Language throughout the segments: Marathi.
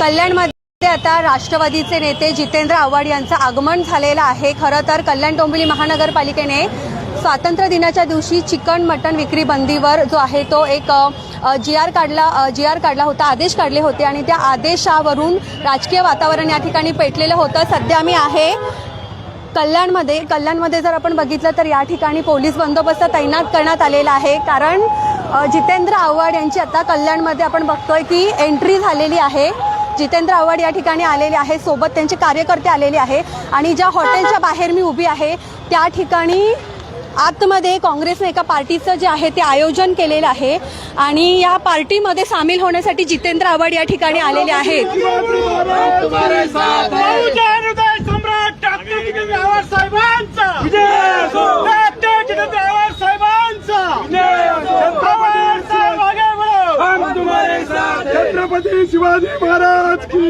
कल्याणमध्ये आता राष्ट्रवादीचे नेते जितेंद्र आव्हाड यांचं आगमन झालेलं आहे. खरं तर कल्याण डोंबिवली महानगरपालिकेने स्वातंत्र्य दिनाच्या दिवशी चिकन मटण विक्री बंदीवर जो आहे तो एक जी आर काढला जी आर काढला होता आदेश काढले होते आणि त्या आदेशावरून राजकीय वातावरण या ठिकाणी पेटलेलं होतं. सध्या मी आहे कल्याणमध्ये. कल्याणमध्ये जर आपण बघितलं तर या ठिकाणी पोलीस बंदोबस्त तैनात करण्यात आलेला आहे. कारण जितेंद्र आव्हाड यांची आता कल्याणमध्ये आपण बघतोय की एंट्री झालेली आहे. जितेंद्र आव्हाड या ठिकाणी आलेले आहे सोबत त्यांचे कार्यकर्ते आलेले आहे आणि ज्या हॉटेलच्या बाहेर मी उभी आहे त्या ठिकाणी आतमध्ये काँग्रेसने एका पार्टीचं जे आहे ते आयोजन केलेलं आहे. आणि या पार्टीमध्ये सामील होण्यासाठी जितेंद्र आव्हाड या ठिकाणी आलेले आहेत. साहेबांचा डॉक्टर जितेंद्र आव्हाड साहेबांचा आव्हाड साहेब आगे बढ़ो छत्रपती शिवाजी महाराज की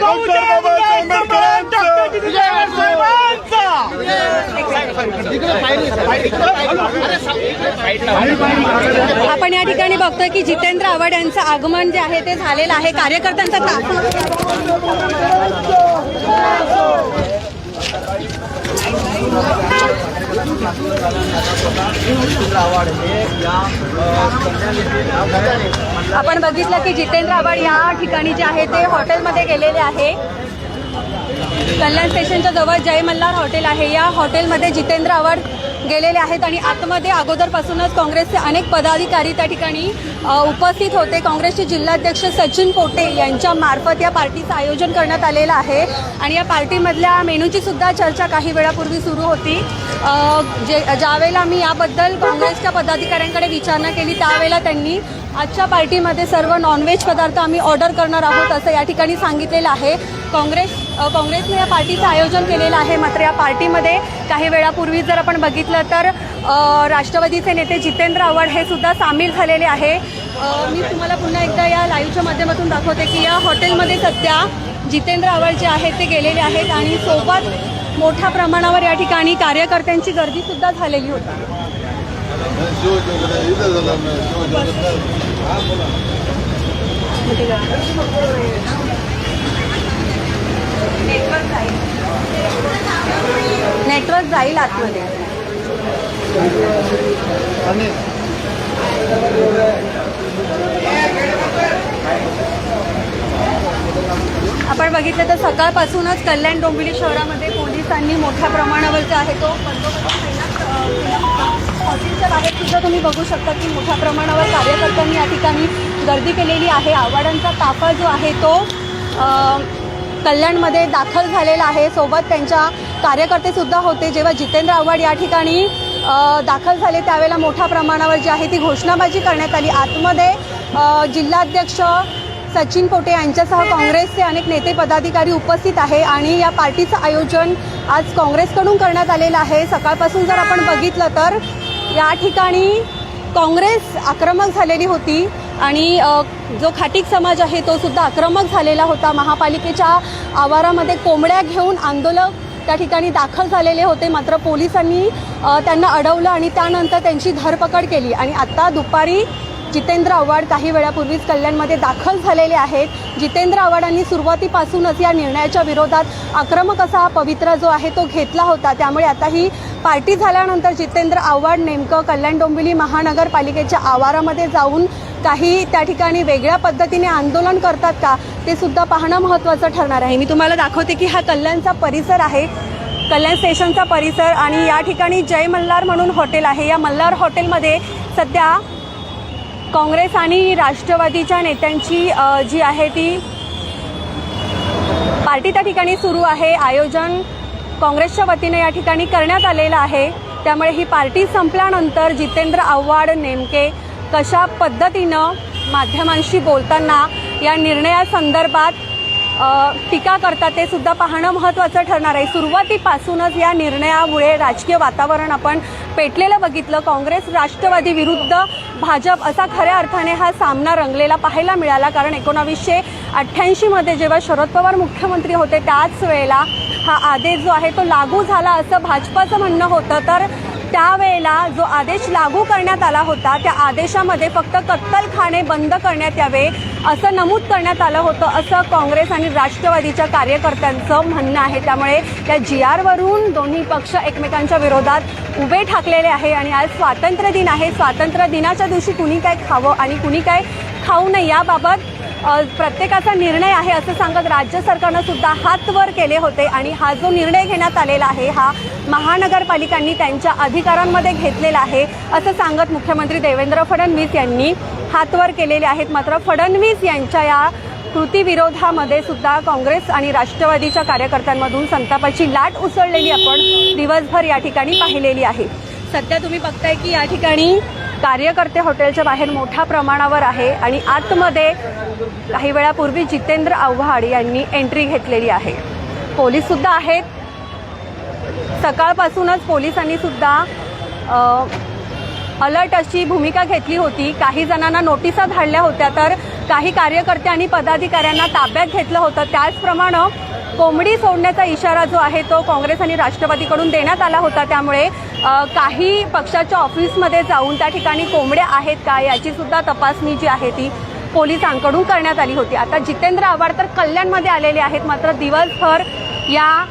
आव्हाड आपण या ठिकाणी बघतोय की जितेंद्र आव्हाड यांचं आगमन जे आहे ते झालेलं आहे कार्यकर्त्यांचा ताफा आपण बघितलं की जितेंद्र आव्हाड या ठिकाणी जे आहे ते हॉटेलमध्ये गेलेले आहे. कल्याण स्टेशनच्या जवळ जय मल्हार हॉटेल आहे. या हॉटेलमध्ये जितेंद्र आव्हाड गेलेले आहेत आणि आतमध्ये अगोदरपासूनच काँग्रेसचे अनेक पदाधिकारी त्या ठिकाणी उपस्थित होते. काँग्रेसचे जिल्हाध्यक्ष सचिन पोटे यांच्या मार्फत या पार्टीचं आयोजन करण्यात आलेलं आहे. आणि या पार्टीमधल्या मेनूची सुद्धा चर्चा काही वेळापूर्वी सुरू होती. जे ज्यावेळेला मी याबद्दल काँग्रेसच्या पदाधिकाऱ्यांकडे विचारणा केली त्यावेळेला त्यांनी आजच्या पार्टीमध्ये सर्व नॉनव्हेज पदार्थ आम्ही ऑर्डर करणार आहोत असं या ठिकाणी सांगितलेलं आहे. काँग्रेस काँग्रेसने या पार्टीचं आयोजन केलेलं आहे. मात्र या पार्टीमध्ये काही वेळापूर्वी जर आपण बघितलं तर राष्ट्रवादीचे नेते जितेंद्र आव्हाड हे सुद्धा सामील झालेले आहे. मी तुम्हाला पुन्हा एकदा या लाईव्हच्या माध्यमातून दाखवते की या हॉटेलमध्ये सध्या जितेंद्र आव्हाड जे आहेत ते गेलेले आहेत आणि सोबत मोठ्या प्रमाणावर या ठिकाणी कार्यकर्त्यांची गर्दी सुद्धा झालेली होती. नेटवर्क जाईल आतमध्ये. आणि आपण बघितलं तर सकाळपासूनच कल्याण डोंबिवली शहरामध्ये पोलिसांनी मोठ्या प्रमाणावर जो आहे तो बंदोबस्त हॉटेलच्या बाहेर सुद्धा तुम्ही बघू शकता की मोठ्या प्रमाणावर कार्यकर्त्यांनी या ठिकाणी गर्दी केलेली आहे. आव्हाडांचा ताफा जो आहे तो कल्याणमध्ये दाखल झालेला आहे. सोबत त्यांच्या कार्यकर्ते सुद्धा होते. जेव्हा जितेंद्र आव्हाड या ठिकाणी दाखल झाले त्यावेळेला मोठ्या प्रमाणावर जी आहे ती घोषणाबाजी करण्यात आली. आतमध्ये जिल्हाध्यक्ष सचिन पोटे यांच्यासह काँग्रेसचे अनेक नेते पदाधिकारी उपस्थित आहे आणि या पार्टीचं आयोजन आज काँग्रेसकडून करण्यात आलेलं आहे. सकाळपासून जर आपण बघितलं तर या ठिकाणी काँग्रेस आक्रमक झालेली होती आणि जो खाटीक समाज आहे तो सुद्धा आक्रमक झालेला होता. महापालिकेच्या आवारामध्ये कोंबड्या घेऊन आंदोलक त्या ठिकाणी दाखल झालेले होते. मात्र पोलिसांनी त्यांना अडवलं आणि त्यानंतर त्यांची धरपकड केली. आणि आत्ता दुपारी जितेंद्र आव्हाड काही वेळापूर्वीच कल्याणमध्ये दाखल झालेले आहेत. जितेंद्र आव्हाडांनी सुरुवातीपासूनच या निर्णयाच्या विरोधात आक्रमक असा हा पवित्रा जो आहे तो घेतला होता. त्यामुळे आता ही पार्टी झाल्यानंतर जितेंद्र आव्हाड नेमकं कल्याण डोंबिवली महानगरपालिकेच्या आवारामध्ये जाऊन काही त्या ठिकाणी वेगळ्या पद्धतीने आंदोलन करतात का ते सुद्धा पाहणं महत्त्वाचं ठरणार आहे. मी तुम्हाला दाखवते की हा कल्याणचा परिसर आहे. कल्याण स्टेशनचा परिसर आणि या ठिकाणी जय मल्हार म्हणून हॉटेल आहे. या मल्हार हॉटेलमध्ये सध्या काँग्रेस आणि राष्ट्रवादीच्या नेत्यांची जी आहे ती पार्टी त्या ठिकाणी सुरू आहे. आयोजन काँग्रेसच्या वतीने या ठिकाणी करण्यात आलेलं आहे. त्यामुळे ही पार्टी संपल्यानंतर जितेंद्र आव्हाड नेमके कशा पद्धतीनं माध्यमांशी बोलताना या निर्णयासंदर्भात टीका करतात ते सुद्धा पाहणं महत्त्वाचं ठरणार आहे. सुरुवातीपासूनच या निर्णयामुळे राजकीय वातावरण आपण पेटलेलं बघितलं. काँग्रेस राष्ट्रवादी विरुद्ध भाजप असा खऱ्या अर्थाने हा सामना रंगलेला पाहायला मिळाला. कारण एकोणावीसशे अठ्ठ्याऐंशीमध्ये जेव्हा शरद पवार मुख्यमंत्री होते त्याच वेळेला हा आदेश जो आहे तो लागू झाला असं भाजपाचं म्हणणं होतं. तर त्यावेळेला जो आदेश लागू करण्यात आला होता त्या आदेशामध्ये फक्त कत्तलखाने बंद करण्यात यावे असं नमूद करण्यात आलं होतं असं काँग्रेस आणि राष्ट्रवादीच्या कार्यकर्त्यांचं म्हणणं आहे. त्यामुळे त्या जी आरवरून दोन्ही पक्ष एकमेकांच्या विरोधात उभे ठाकलेले आहे आणि आज स्वातंत्र्य दिन आहे. स्वातंत्र्य दिनाच्या दिवशी कुणी काय खावं आणि कुणी काय खाऊ नये याबाबत प्रत्येकाचा निर्णय आहे असं सांगत राज्य सरकारनं सुद्धा हात वर केले होते आणि हा जो निर्णय घेण्यात आलेला आहे हा महानगरपालिकांनी त्यांच्या अधिकारांमध्ये घेतलेला आहे असं सांगत मुख्यमंत्री देवेंद्र फडणवीस यांनी हातवर केलेले आहेत. मात्र फडणवीस यांच्या या कृतीविरोधामध्ये सुद्धा काँग्रेस आणि राष्ट्रवादीच्या कार्यकर्त्यांमधून संतापाची लाट उसळलेली आपण दिवसभर या ठिकाणी पाहिलेली आहे. सध्या तुम्ही बघताय की या ठिकाणी कार्यकर्ते हॉटेलच्या बाहेर मोठ्या प्रमाणावर आहे आणि आतमध्ये काही वेळापूर्वी जितेंद्र आव्हाड यांनी एंट्री घेतलेली आहे. पोलीस सुद्धा आहेत. सकाळपासूनच पोलिसांनी सुद्धा अलर्ट अशी भूमिका घेतली होती. काही जणांना नोटिसा धाडल्या होत्या तर काही कार्यकर्ते आणि पदाधिकाऱ्यांना ताब्यात घेतलं होतं. त्याचप्रमाणे कोंबडी सोडण्याचा इशारा जो आहे तो काँग्रेस आणि राष्ट्रवादीकडून देण्यात आला होता. त्यामुळे काही पक्षाच्या ऑफिसमध्ये जाऊन त्या ठिकाणी कोंबड्या आहेत का याची सुद्धा तपासणी जी आहे ती पोलिसांकडून करण्यात आली होती. आता जितेंद्र आव्हाड तर कल्याणमध्ये आलेले आहेत. मात्र दिवसभर या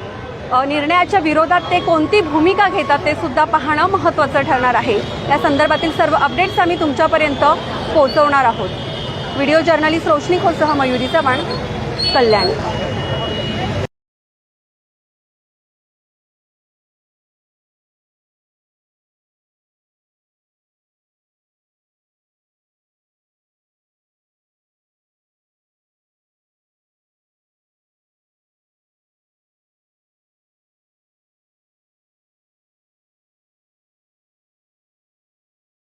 निर्णयाच्या विरोधात ते कोणती भूमिका घेतात ते सुद्धा पाहणं महत्त्वाचं ठरणार आहे. या संदर्भातील सर्व अपडेट्स आम्ही तुमच्यापर्यंत पोहोचवणार आहोत. व्हिडिओ जर्नलिस्ट रोशनी खोसह मयुरी चव्हाण कल्याण.